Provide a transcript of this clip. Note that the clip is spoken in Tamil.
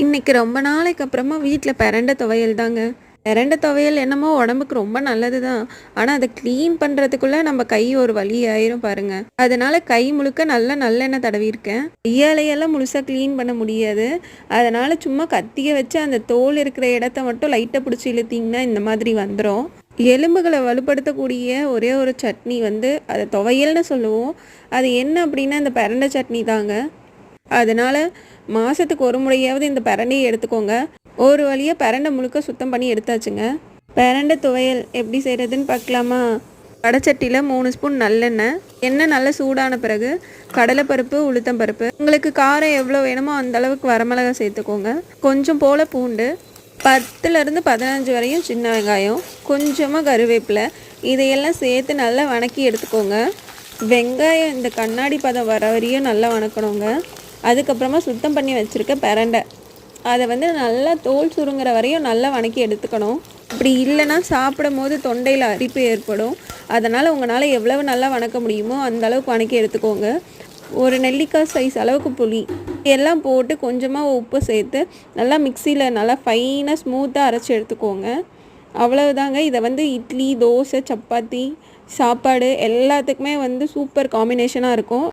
இன்னைக்கு ரொம்ப நாளைக்கு அப்புறமா வீட்டில் பிரண்ட துவையல் தாங்க. பிறண்ட துவையல் என்னமோ உடம்புக்கு ரொம்ப நல்லது தான் ஆனால் அதை க்ளீன் பண்ணுறதுக்குள்ளே நம்ம கை ஒரு வலி ஆயிரும் பாருங்க. அதனால கை முழுக்க நல்ல நல்லெண்ணெய் தடவிருக்கேன் கையாலையெல்லாம் முழுசாக க்ளீன் பண்ண முடியாது. அதனால் சும்மா கத்தியை வச்சு அந்த தோல் இருக்கிற இடத்த மட்டும் லைட்டாக பிடிச்சி இழுத்தீங்கன்னா இந்த மாதிரி வந்துடும் எலும்புகளை வலுப்படுத்தக்கூடிய ஒரே ஒரு சட்னி வந்து அதை துவையல்னு சொல்லுவோம். அது என்ன அப்படின்னா இந்த பிரண்டை சட்னி தாங்க. அதனால் மாதத்துக்கு ஒரு முறையாவது இந்த பரண்டையை எடுத்துக்கோங்க. ஒரு வழியாக பிரண்டை முழுக்க சுத்தம் பண்ணி எடுத்தாச்சுங்க. பிரண்டை துவையல் எப்படி செய்கிறதுன்னு பார்க்கலாமா? வடச்சட்டியில் மூணு ஸ்பூன் நல்லெண்ணெய் எண்ணெய் நல்லா சூடான பிறகு கடலைப்பருப்பு உளுத்தம்பருப்பு. உங்களுக்கு காரம் எவ்வளோ வேணுமோ அந்த அளவுக்கு வரமிளகா சேர்த்துக்கோங்க. கொஞ்சம் போல் பூண்டு பத்துலேருந்து பதினஞ்சு வரையும் சின்ன வெங்காயம் கொஞ்சமாக கருவேப்பிலை இதையெல்லாம் சேர்த்து நல்லா வணக்கி எடுத்துக்கோங்க. வெங்காயம் இந்த கண்ணாடி பதம் வர வரையும் நல்லா வணக்கணுங்க. அதுக்கப்புறமா சுத்தம் பண்ணி வச்சுருக்க பிரண்டை. அதை வந்து நல்லா தோல் சுருங்குற வரையும் நல்லா வணக்கி எடுத்துக்கணும். அப்படி இல்லைன்னா சாப்பிடும் போது தொண்டையில் அரிப்பு ஏற்படும். அதனால் உங்களால் எவ்வளவு நல்லா வணக்க முடியுமோ அந்த அளவுக்கு வணக்கி எடுத்துக்கோங்க. ஒரு நெல்லிக்காய் சைஸ் அளவுக்கு புளி. எல்லாம் போட்டு கொஞ்சமாக உப்பு சேர்த்து நல்லா மிக்சியில் நல்லா ஃபைனாக ஸ்மூத்தாக அரைச்சி எடுத்துக்கோங்க. அவ்வளவுதாங்க. இதை வந்து இட்லி தோசை சப்பாத்தி சாப்பாடு எல்லாத்துக்குமே வந்து சூப்பர் காம்பினேஷனாக இருக்கும்.